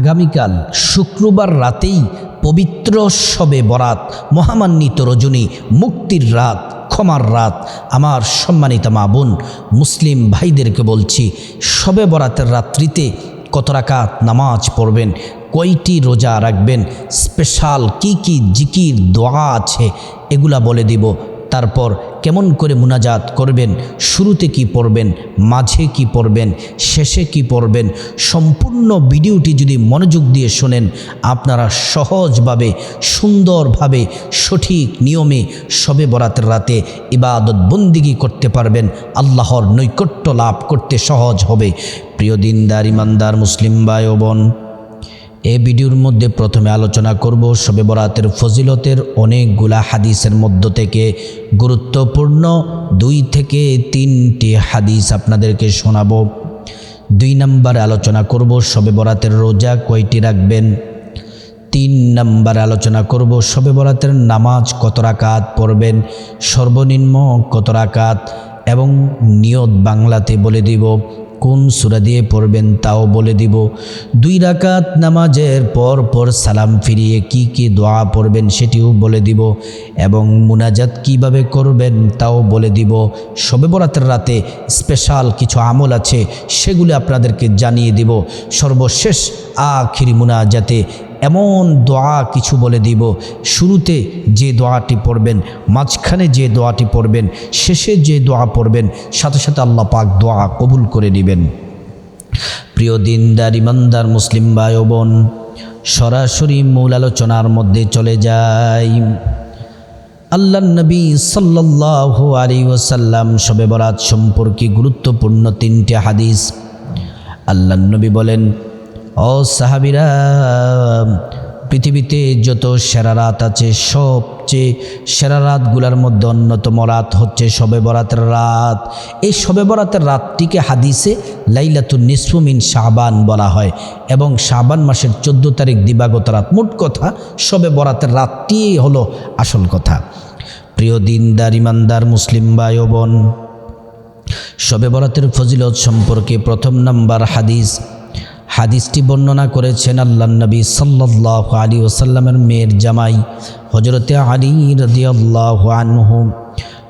আগামীকাল শুক্রবার রাতেই পবিত্র শবে বরাত, মহামান্বিত রজনী, মুক্তির রাত, ক্ষমার রাত। আমার সম্মানিত মা বোন, মুসলিম ভাইদেরকে বলছি, শবে বরাতের রাত্রিতে কত রাকাত নামাজ পড়বেন, কয়টি রোজা রাখবেন, স্পেশাল কি কি জিকির, দোয়া আছে, এগুলা বলে দিব। তারপর কেমন করে মুনাজাত করবেন, শুরুতে কি পড়বেন, মাঝে কি পড়বেন, শেষে কি পড়বেন, সম্পূর্ণ ভিডিওটি যদি মনোযোগ দিয়ে শোনেন, আপনারা সহজভাবে, সুন্দরভাবে, সঠিক নিয়মে সবে বরাতের রাতে ইবাদত বন্দিগি করতে পারবেন, আল্লাহর নৈকট্য লাভ করতে সহজ হবে। প্রিয় দিনদার, ইমানদার, মুসলিম ভাই এই ভিডিওর মধ্যে প্রথমে আলোচনা করব শবে বরাতের ফজিলতের অনেকগুলা হাদিসের মধ্য থেকে। গুরুত্বপূর্ণ দুই থেকে তিনটি হাদিস আপনাদেরকে শোনাব। দুই নম্বর আলোচনা করব শবে বরাতের রোজা কয়টি রাখবেন? তিন নম্বর আলোচনা করব শবে বরাতের নামাজ কত রাকাত পড়বেন? সর্বনিম্ন কত রাকাত? এবং নিয়ত বাংলাতে বলে দিব কোন সুরা দিয়ে পড়বেন তাও বলে দিব। দুই রাকাত নামাজের পর পর সালাম ফিরিয়ে কি কি দোয়া পড়বেন সেটিও বলে দিব এবং মুনাজাত কীভাবে করবেন তাও বলে দিব। শবে বরাতের রাতে স্পেশাল কিছু আমল আছে সেগুলি আপনাদেরকে জানিয়ে দিব। সর্বশেষ আখিরি মুনাজাতে এমন দোয়া কিছু বলে দিব। শুরুতে যে দোয়াটি পড়বেন, মাঝখানে যে দোয়াটি পড়বেন, শেষে যে দোয়া পড়বেন, সাথে সাথে আল্লাহ পাক দোয়া কবুল করে নেবেন। প্রিয় দিনদার, ইমানদার, মুসলিম ভাই বোন সরাসরি মূল আলোচনার মধ্যে চলে যাই। আল্লাহ নবী সাল্লাহ আলী ওসাল্লাম শবে বরাত সম্পর্কে গুরুত্বপূর্ণ তিনটে হাদিস। আল্লাহ নবী বলেন ও সাহাবিরা, পৃথিবীতে যত সেরা রাত আছে, সবচেয়ে সেরা রাতগুলোর মধ্যে অন্যতম রাত হচ্ছে শবে বরাতের রাত। এই শবে বরাতের রাতটিকে হাদিসে লাইলাতুন নিসফুমিন শাহবান বলা হয় এবং শাহবান মাসের চোদ্দ তারিখ দিবাগত রাত। মোট কথা শবে বরাতের রাতটি হলো আসল কথা। প্রিয় দিনদার, ইমানদার, মুসলিম ভাই বোন শবে বরাতের ফজিলত সম্পর্কে প্রথম নাম্বার হাদিস হাদিসটি বর্ণনা করেছেন আল্লাহ নবী সাল্লাহ আলী ওসাল্লামের মেয়ের জামাই হজরতে আলী রদি আল্লাহ আনহু।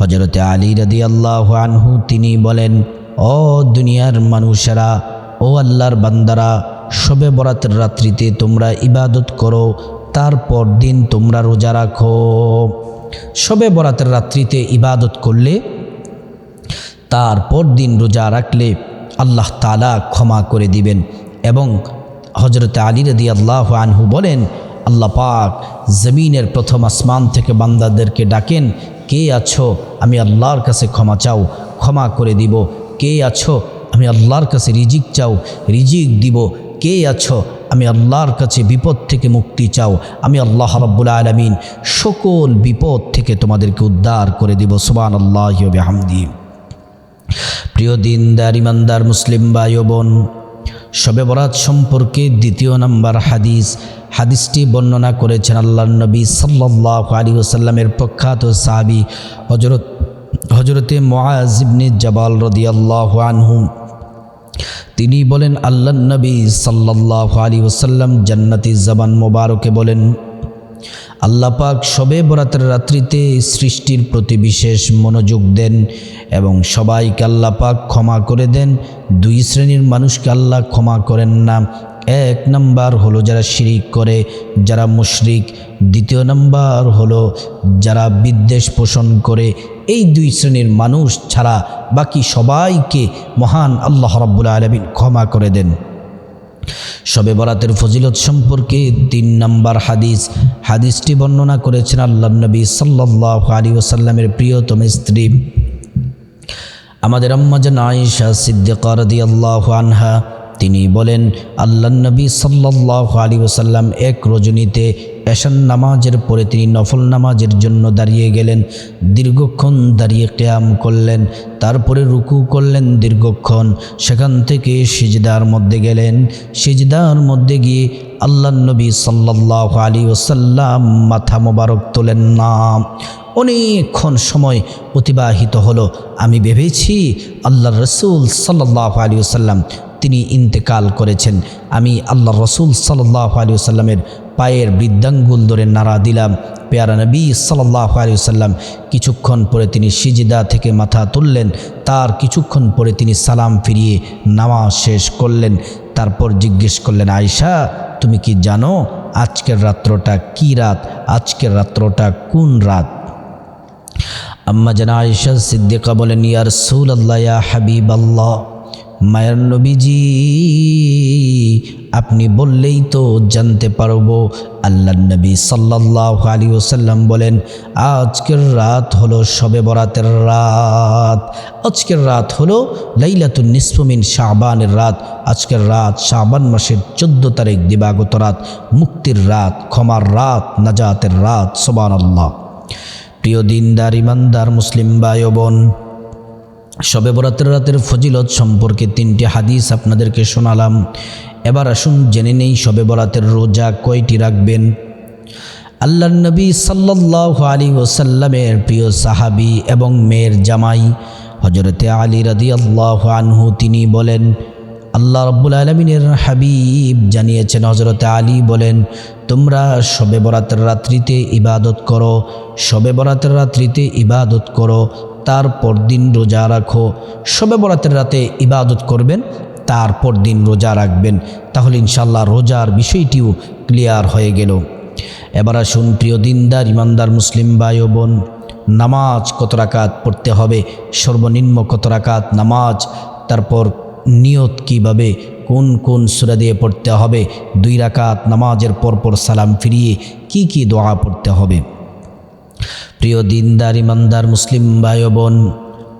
হজরতে আলী রদি আল্লাহ আনহু তিনি বলেন, ও দুনিয়ার মানুষেরা, ও আল্লাহর বান্দারা, শবে বরাতের রাত্রিতে তোমরা ইবাদত করো, তারপর দিন তোমরা রোজা রাখো। শবে বরাতের রাত্রিতে ইবাদত করলে, তারপর দিন রোজা রাখলে আল্লাহ তালা ক্ষমা করে দিবেন। এবং হজরত আলী রদি আল্লাহ আনহু বলেন, আল্লাহ পাক জমিনের প্রথম আসমান থেকে বান্দাদেরকে ডাকেন, কে আছো? আমি আল্লাহর কাছে ক্ষমা চাও, ক্ষমা করে দিব। কে আছো? আমি আল্লাহর কাছে রিজিক চাও, রিজিক দিব। কে আছো? আমি আল্লাহর কাছে বিপদ থেকে মুক্তি চাও। আমি আল্লাহ রব্বুল আলমিন সকল বিপদ থেকে তোমাদেরকে উদ্ধার করে দিব। সুবান আল্লাহ হামদি প্রিয় দিনদার, ইমানদার, মুসলিম ভাই বোন শবে বরাত সম্পর্কে দ্বিতীয় নম্বর হাদিস। হাদিসটি বর্ণনা করেছেন আল্লাহ নবী সাল্লাহ আলী ওসাল্লামের প্রখ্যাত সাহাবি হজরত হজরতে মোয়াজিবনে জবাল রদি আল্লাহ আনহুম তিনি বলেন আল্লাহ নবী সাল্লাহ আলী ওসাল্লাম জান্নাতি জবান মোবারকে বলেন আল্লাপাক শবে বরাতের রাত্রিতে সৃষ্টির প্রতি বিশেষ মনোযোগ দেন এবং সবাইকে আল্লাপাক ক্ষমা করে দেন। দুই শ্রেণির মানুষকে আল্লাহ ক্ষমা করেন না। এক নাম্বার হলো যারা শিরিক করে, যারা মুশরিক। দ্বিতীয় নাম্বার হলো যারা বিদ্বেষ পোষণ করে। এই দুই শ্রেণির মানুষ ছাড়া বাকি সবাইকে মহান আল্লাহ রব্বুল আলমিন ক্ষমা করে দেন। শবে বরাতের ফজিলত সম্পর্কে তিন নম্বর হাদিস। হাদিসটি বর্ণনা করেছেন আল্লাহ নবী সাল্লাহ আলী ওসাল্লামের প্রিয়তম স্ত্রী। আমাদের আম্মাজান আয়েশা সিদ্দিকার আল্লাহ আনহা, তিনি বলেন, আল্লাহ নবী সাল্লাহ আলী ওসাল্লাম এক রজনীতে এশান নামাজের পরে তিনি নফল নামাজের জন্য দাঁড়িয়ে গেলেন, দীর্ঘক্ষণ দাঁড়িয়ে ক্যাম করলেন, তারপরে রুকু করলেন দীর্ঘক্ষণ। সেখান থেকে সিজদার মধ্যে গেলেন। সিজদার মধ্যে গিয়ে আল্লাহ নবী সাল্লাহ আলী ওসাল্লাম মাথা মোবারক তোলেন না। অনেকক্ষণ সময় অতিবাহিত হলো। আমি ভেবেছি আল্লাহ রসুল সাল্লাহ আলী ওসাল্লাম তিনি ইন্তেকাল করেছেন। আমি আল্লাহ রসুল সাল্লাহ আলী সাল্লামের পায়ের বৃদ্ধাঙ্গুল ধরে নাড়া দিলাম। পেয়ারা নবী সাল্লাহ আলী সাল্লাম কিছুক্ষণ পরে তিনি সিজিদা থেকে মাথা তুললেন। তার কিছুক্ষণ পরে তিনি সালাম ফিরিয়ে নামাজ শেষ করলেন। তারপর জিজ্ঞেস করলেন আয়সা তুমি কি জানো আজকের রাত্রটা কি রাত? আজকের রাত্রটা কোন রাত? আম্মা জানা আয়েশা সিদ্দিকা বলেন ইয়ার সুল আল্লাহ হাবিব আল্লাহ মায়ের নবীজি, আপনি বললেই তো জানতে পারব। আল্লাহ নবী সাল্লাহ আলী ওসাল্লাম বলেন, আজকের রাত হলো শবে বরাতের রাত। আজকের রাত হলো লাইলাতুল নিসফমিন শাহবানের রাত। আজকের রাত শাহবান মাসের চোদ্দ তারিখ দিবাগত রাত, মুক্তির রাত, ক্ষমার রাত, নাজাতের রাত সোবান আল্লাহ প্রিয় দিনদার, ইমানদার, মুসলিম ভাই বোন শবে বরাতের রাতের ফজিলত সম্পর্কে তিনটি হাদিস আপনাদেরকে শোনালাম। এবার আসুন জেনে নেই শবে বরাতের রোজা কয়টি রাখবেন। আল্লাহ নবী সাল্লাহ আলী ওসাল্লামের প্রিয় সাহাবি এবং মেয়ের জামাই হজরতে আলী রাদি আল্লাহ আনহু তিনি বলেন, আল্লাহ রব্বুল আলমিনের হাবিব জানিয়েছেন হজরতে আলী বলেন, তোমরা শবে বরাতের রাত্রিতে ইবাদত করো, শবে বরাতের রাত্রিতে ইবাদত করো তারপর দিন রোজা রাখো। শবে বরাতের রাতে ইবাদত করবেন তারপর দিন রোজা রাখবেন। তাহলে ইনশাল্লাহ রোজার বিষয়টিও ক্লিয়ার হয়ে গেল। এবার আসুন প্রিয় দিনদার, ইমানদার মুসলিম ভাই বোন নামাজ কত রাকাত পড়তে হবে? সর্বনিম্ন কত রাকাত নামাজ? তারপর নিয়ত কীভাবে? কোন কোন সুরা দিয়ে পড়তে হবে? দুই রাকাত নামাজের পরপর সালাম ফিরিয়ে কি কি দোয়া পড়তে হবে? প্রিয় দিনদার, ইমানদার মুসলিম ভাই বোন,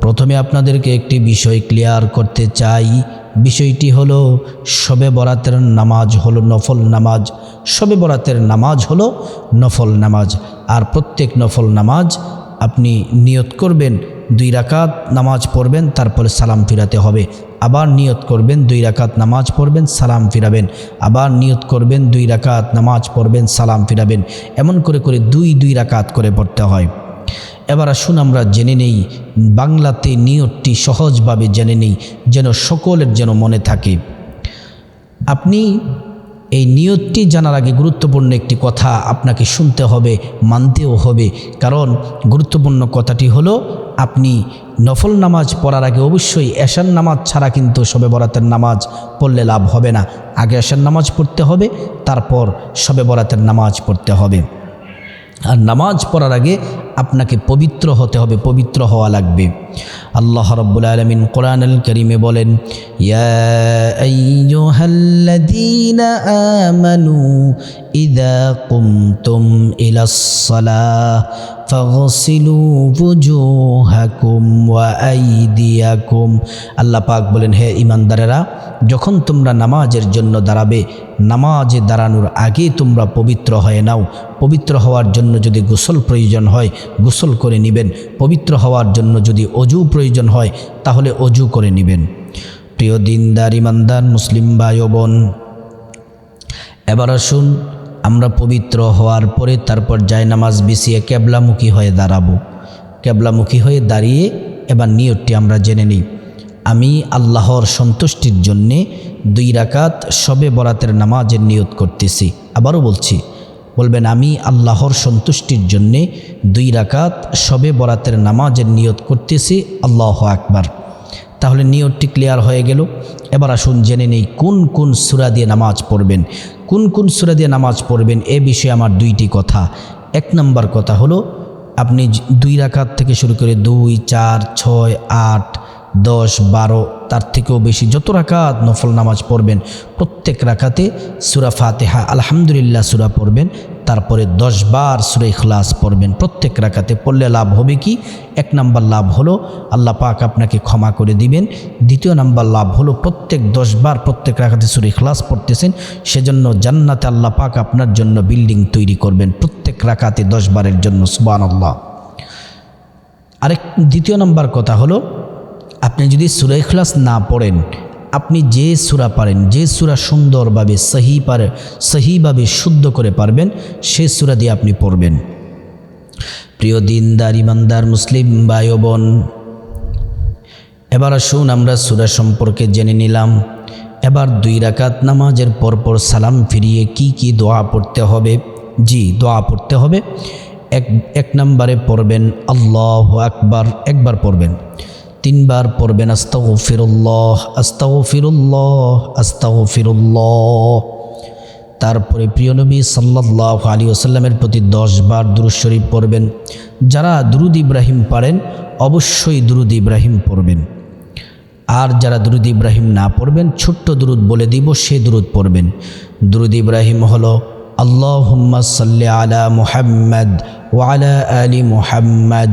প্রথমে আপনাদেরকে একটি বিষয় ক্লিয়ার করতে চাই। বিষয়টি হলো, শবে বরাতের নামাজ হলো নফল নামাজ। শবে বরাতের নামাজ হলো নফল নামাজ। আর প্রত্যেক নফল নামাজ আপনি নিয়ত করবেন, দুই রাকাত নামাজ পড়বেন, তারপরে সালাম ফিরাতে হবে। আবার নিয়ত করবেন, দুই রাকাত নামাজ পড়বেন, সালাম ফিরাবেন। আবার নিয়ত করবেন, দুই রাকাত নামাজ পড়বেন, সালাম ফিরাবেন। এমন করে করে দুই দুই রাকাত করে পড়তে হয়। এবার আসুন আমরা জেনে নেই, বাংলাতে নিয়তটি সহজভাবে জেনে নেই, যেন সকলের যেন মনে থাকে। আপনি এই নিয়তটি জানার আগে গুরুত্বপূর্ণ একটি কথা আপনাকে শুনতে হবে, মানতেও হবে। কারণ গুরুত্বপূর্ণ কথাটি হলো, আপনি নফল নামাজ পড়ার আগে অবশ্যই এশার নামাজ ছাড়া কিন্তু সবে বরাতের নামাজ পড়লে লাভ হবে না। আগে এশার নামাজ পড়তে হবে, তারপর সবে বরাতের নামাজ পড়তে হবে। আর নামাজ পড়ার আগে আপনাকে পবিত্র হতে হবে, পবিত্র হওয়া লাগবে। আল্লাহ রব্বুল আলমিন কোরআন আল করিমে বলেন আমানু ইদা কুমতুম ইলাসসালাহ ফাগসিলু আল্লাহ পাক বলেন, হে ইমানদারেরা যখন তোমরা নামাজের জন্য দাঁড়াবে, নামাজে দাঁড়ানোর আগে তোমরা পবিত্র হয়ে নাও। পবিত্র হওয়ার জন্য যদি গোসল প্রয়োজন হয়, গোসল করে নেবেন। পবিত্র হওয়ার জন্য যদি অজু প্রয়োজন হয়, তাহলে অজু করে নেবেন। প্রিয় দিনদার ইমানদার মুসলিম ভাই বোন, এবার আসুন আমরা পবিত্র হওয়ার পরে তারপর নামাজ বিছিয়ে ক্যাবলামুখী হয়ে দাঁড়াবো। ক্যাবলামুখী হয়ে দাঁড়িয়ে এবার নিয়তটি আমরা জেনে নিই। আমি আল্লাহর সন্তুষ্টির জন্যে দুই রাকাত সবে বরাতের নামাজের নিয়ত করতেছি। আবারও বলছি, বলবেন, আমি আল্লাহর সন্তুষ্টির জন্যে দুই রাকাত সবে বরাতের নামাজের নিয়ত করতেছি। আল্লাহ আকবার। তাহলে নিয়তটি ক্লিয়ার হয়ে গেল। এবার আসুন জেনে নেই কোন কোন সুরা দিয়ে নামাজ পড়বেন। কোন কোন সুরা দিয়ে নামাজ পড়বেন? এ বিষয়ে আমার দুইটি কথা। এক নম্বর কথা হলো, আপনি দুই রাখাত থেকে শুরু করে দুই, চার, ছয়, আট, দশ, বারো, তার থেকেও বেশি যত রাখাত নফল নামাজ পড়বেন, প্রত্যেক রাখাতে সুরা ফাতেহা, আলহামদুলিল্লাহ সুরা পড়বেন। তারপরে দশবার সুরে ইখলাস পড়বেন। প্রত্যেক রাকাতে পড়লে লাভ হবে কি? এক নাম্বার লাভ হলো আল্লাহ পাক আপনাকে ক্ষমা করে দিবেন। দ্বিতীয় নাম্বার লাভ হলো প্রত্যেক দশবার প্রত্যেক রাকাতে সুরা ইখলাস পড়তেছেন। সেজন্য জান্নাতে আল্লাহ পাক আপনার জন্য বিল্ডিং তৈরি করবেন প্রত্যেক রাকাতে দশবারের জন্য সুবান আল্লাহ আরেক দ্বিতীয় নাম্বার কথা হলো, আপনি যদি সুরা ইখলাস না পড়েন আপনি যে সুরা পারেন, যে সুরা সুন্দরভাবে সহি পারে সহিভাবে শুদ্ধ করে পারবেন, সে সুরা দিয়ে আপনি পড়বেন। প্রিয় দিনদার, ইমানদার, মুসলিম ভাই বোন এবার আসুন আমরা সুরা সম্পর্কে জেনে নিলাম। এবার দুই রাকাত নামাজের পরপর সালাম ফিরিয়ে কি কি দোয়া পড়তে হবে? জি, দোয়া পড়তে হবে। এক এক নম্বরে পড়বেন, আল্লাহ আকবার, একবার পড়বেন। তিনবার পড়বেন আস্তাও ফিরুল্লাহ আস্তাও ফিরুল্লাহ আস্তাও ফিরুল্লাহ তারপরে প্রিয় নবী সাল্লাহ আলী ওসাল্লামের প্রতি দশ বার দুরুদ শরীফ পড়বেন। যারা দুরুদ ইব্রাহিম পারেন, অবশ্যই দুরুদ ইব্রাহিম পড়বেন। আর যারা দুরুদ ইব্রাহিম না পড়বেন, ছোট্ট দুরুদ বলে দিব, সে দুরুদ পড়বেন। দুরুদ ইব্রাহিম হলো, আল্লাহুম্মা সাল্লি আলা মুহাম্মদ ওয়ালা আলি মুহাম্মদ।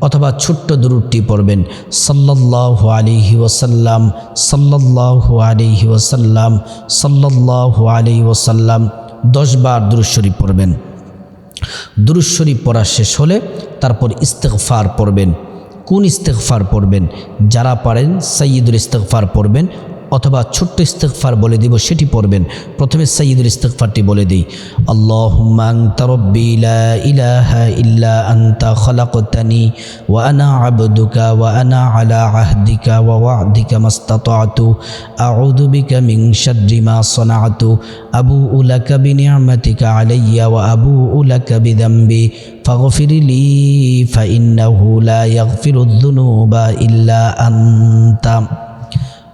অথবা ছোট্ট দূরটি পড়বেন। সাল্লাল্লাহু আলাইহি ওয়াসাল্লাম, সাল্লাল্লাহু আলাইহি ওয়াসাল্লাম, সাল্লাল্লাহু আলাইহি ওয়াসাল্লাম দশ বার দুরূদ শরীফ পড়বেন। দুরূদ শরীফ পড়া শেষ হলে তারপর ইস্তেগফার পড়বেন। কোন ইস্তেগফার পড়বেন? যারা পারেন সৈয়দুল ইস্তেগফার পড়বেন। অথবা ছোট্ট ইস্তেগফার বলে দিব, সেটি পড়বেন। প্রথমে সৈয়দুল ইস্তেগফারটি বলে দিই। আল্লাহুম্মা আনতা রব্বি লা ইলাহা ইল্লা আনতা খলাকতানি ওয়া আনা আবদুকা ওয়া আনা আলা আহদিকা ওয়া ওয়া'দিকা মাস্তাতাতু। আউযু বিকা মিন শাররি মা সানাতু। আবুউ লাকা বিনি'মাতিকা আলাইয়া ওয়া আবুউ লাকা বিযামবি। ফাগফির লি ফাইন্নাহু লা ইয়াগফিরু যুনুবা ইল্লা আনতা।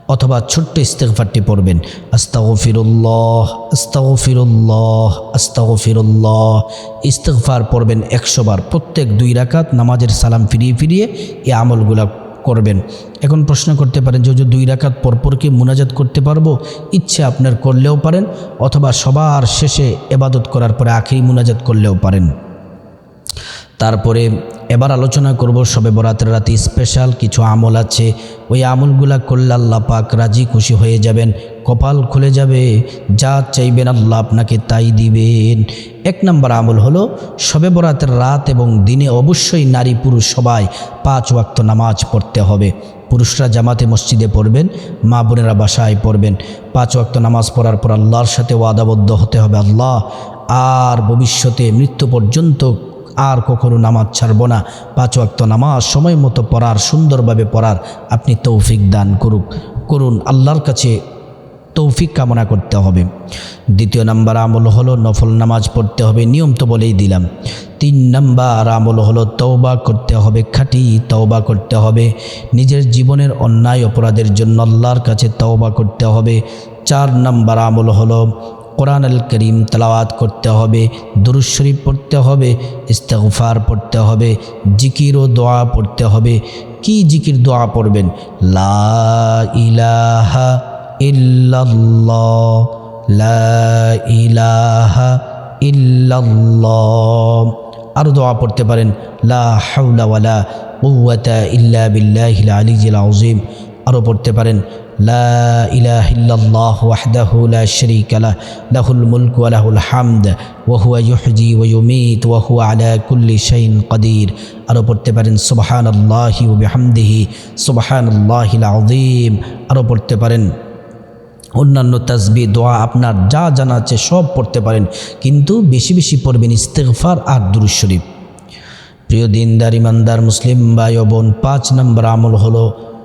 অথবা ছোট্ট ইস্তেগফারটি পড়বেন। আস্তাগফিরুল্লাহ আস্তাগফিরুল্লাহ আস্তাগফিরুল্লাহ। ইস্তেগফার পড়বেন একশো বার। প্রত্যেক দুই রাকাত নামাজের সালাম ফিরিয়ে ফিরিয়ে এই আমলগুলা করবেন। এখন প্রশ্ন করতে পারেন, যে যে দুই রাকাত পরপর কি মুনাজাত করতে পারব? ইচ্ছে আপনার করলেও পারেন, অথবা সবার শেষে এবাদত করার পরে আখেরি মুনাজাত করলেও পারেন। তারপরে এবার আলোচনা করব সবে বরাতের রাতে স্পেশাল কিছু আমল আছে। ওই আমলগুলা করলে আল্লাহ পাক রাজি খুশি হয়ে যাবেন, কপাল খুলে যাবে, যা চাইবেন আল্লাহ আপনাকে তাই দিবেন। এক নম্বর আমল হলো সবে বরাতের রাত এবং দিনে অবশ্যই নারী পুরুষ সবাই পাঁচ ওয়াক্ত নামাজ পড়তে হবে। পুরুষরা জামাতে মসজিদে পড়বেন, মা বোনেরা বাসায় পড়বেন। পাঁচ ওয়াক্ত নামাজ পড়ার পর আল্লাহর সাথে ওয়াদাবদ্ধ হতে হবে আল্লাহ। আর ভবিষ্যতে মৃত্যু পর্যন্ত আর কখনো নামাজ ছাড়ব না। পাঁচ ওয়াক্ত নামাজ সময় মতো পড়ার, সুন্দরভাবে পড়ার আপনি তৌফিক দান করুক। করুন, আল্লাহর কাছে তৌফিক কামনা করতে হবে। দ্বিতীয় নাম্বার আমল হলো নফল নামাজ পড়তে হবে, নিয়ম তো বলেই দিলাম। তিন নাম্বার আমল হলো তওবা করতে হবে, খাঁটি তওবা করতে হবে। নিজের জীবনের অন্যায় অপরাধের জন্য আল্লাহর কাছে তওবা করতে হবে। চার নাম্বার আমল হলো কোরআন আল করিম তালাওয়াত করতে হবে, দুরুদ শরীফ পড়তে হবে, ইস্তেগফার পড়তে হবে, জিকির ও দোয়া পড়তে হবে। কি জিকির, দোয়া পড়বেন? লা ইলাহা লা ইলাহা আরও দোয়া পড়তে পারেন, লা ওয়ালা কুওয়াতা ইল্লা বিল্লাহিল আলিয়্যিল আযীম। আরও পড়তে পারেন ওয়াহদাহু লা শারীকা লাহ, লাহুল মুলকু ওয়া লাহুল হামদ, ওয়া হুয়া ইউহয়ি ওয়া ইউমীত, ওয়া হুয়া আলা কুল্লি শাইইন কাদির আরও পড়তে পারেন, সুবহানাল্লাহি ওয়া বিহামদিহি, সুবহানাল্লাহিল আযীম। আরও পড়তে পারেন, অন্যান্য তাসবি দোয়া, আপনার যা জানা আছে সব পড়তে পারেন, কিন্তু বেশি বেশি পড়বেন ইস্তেগফার আর দুরুদ শরীফ। প্রিয় দিনদার, ইমানদার, মুসলিম ও বোন, পাঁচ নম্বর আমল হলো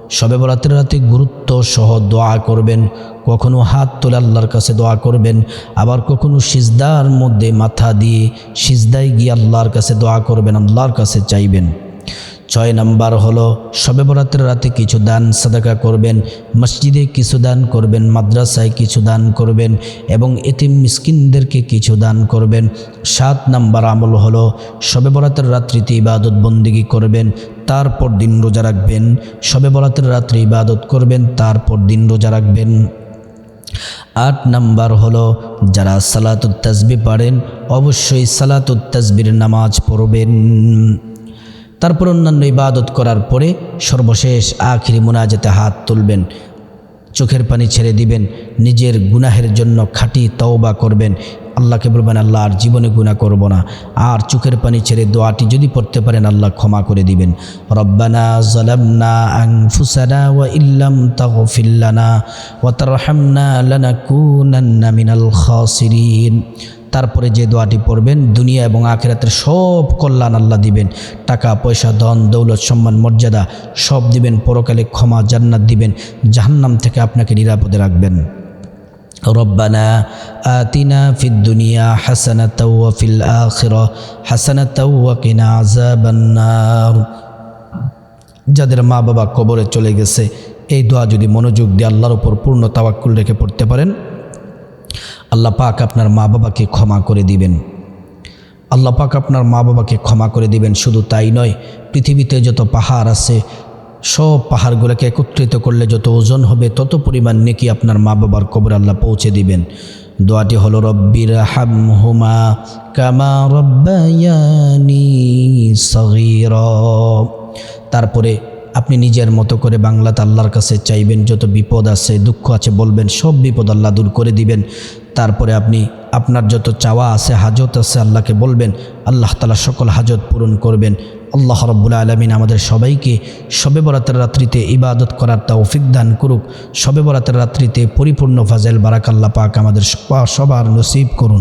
সবে বরাতের রাতে গুরুত্ব সহ দোয়া করবেন, কখনো হাত তুলে আল্লাহর কাছে দোয়া করবেন, আবার কখনো সিজদার মধ্যে মাথা দিয়ে সিজদায় গিয়ে আল্লাহর কাছে দোয়া করবেন, আল্লাহর কাছে চাইবেন। ছয় নাম্বার হলো, সবে বরাতের রাতে কিছু দান সাদাকা করবেন, মসজিদে কিছু দান করবেন, মাদ্রাসায় কিছু দান করবেন এবং এতিম মিসকিনদেরকে কিছু দান করবেন। সাত নাম্বার আমল হলো, সবে বরাতের রাত্রিতে ইবাদত বন্দিগি করবেন তারপর দিন রোজা রাখবেন। সবে বরাতের রাত্রে ইবাদত করবেন, তারপর দিন রোজা রাখবেন। আট নাম্বার হলো, যারা সালাতুত তাসবি পারেন, অবশ্যই সালাতুত তাসবির নামাজ পড়বেন। তারপর অন্যান্য ইবাদত করার পরে সর্বশেষ আখিরি মুনাজাতে হাত তুলবেন, চোখের পানি ছেড়ে দিবেন, নিজের গুনাহের জন্য খাঁটি তওবা করবেন আল্লাহকে বলবেন, আল্লাহ, আর জীবনে গুণা করব না। আর চোখের পানি ছেড়ে দোয়াটি যদি পড়তে পারেন, আল্লাহ ক্ষমা করে দিবেন। রব্বানা জালামনা আনফুসানা ওয়া ইল্লাম তাগফির লানা ওয়া তারহামনা লানাকুনান্না মিনাল খাসিরিন। তারপরে যে দোয়াটি পড়বেন, দুনিয়া এবং আখেরাতের সব কল্যাণ আল্লাহ দিবেন। টাকা, পয়সা, ধন, দৌলত, সম্মান, মর্যাদা সব দিবেন, পরকালে ক্ষমা জান্নাত দিবেন, জাহান্নাম থেকে আপনাকে নিরাপদে রাখবেন। ربنا آتنا في الدنيا حسنة وفي الآخرة حسنة وقنا عذاب النار যাদের মা বাবা কবরে চলে গেছে এই দোয়া যদি মনোযোগ দিয়ে আল্লাহর উপর পূর্ণ তাওয়াক্কুল রেখে পড়তে পারেন আল্লাহ পাক আপনার মা বাবাকে ক্ষমা করে দিবেন আল্লাহ পাক আপনার মা বাবাকে ক্ষমা করে দিবেন শুধু তাই নয় পৃথিবীতে যত পাহাড় আছে সব পাহাড়গুলোকে একত্রিত করলে যত ওজন হবে, তত পরিমাণ নেকি আপনার মা বাবার কবর আল্লাহ পৌঁছে দিবেন। দোয়াটি হলো, রব্বির হাম হুমা কামা রব্বায়ানি সগীর। তারপরে আপনি নিজের মতো করে বাংলাতে আল্লাহর কাছে চাইবেন, যত বিপদ আছে, দুঃখ আছে, বলবেন, সব বিপদ আল্লাহ দূর করে দিবেন। তারপরে আপনি আপনার যত চাওয়া আছে, হাজত আছে, আল্লাহকে বলবেন, আল্লাহ তালা সকল হাজত পূরণ করবেন। আল্লাহ রব্বুল আলমিন আমাদের সবাইকে সবে বরাতের রাত্রিতে ইবাদত করার তৌফিক দান করুক। সবে বরাতের রাত্রিতে পরিপূর্ণ ফাজেল বারাকাল্লা পাক আমাদের সবার নসিব করুন।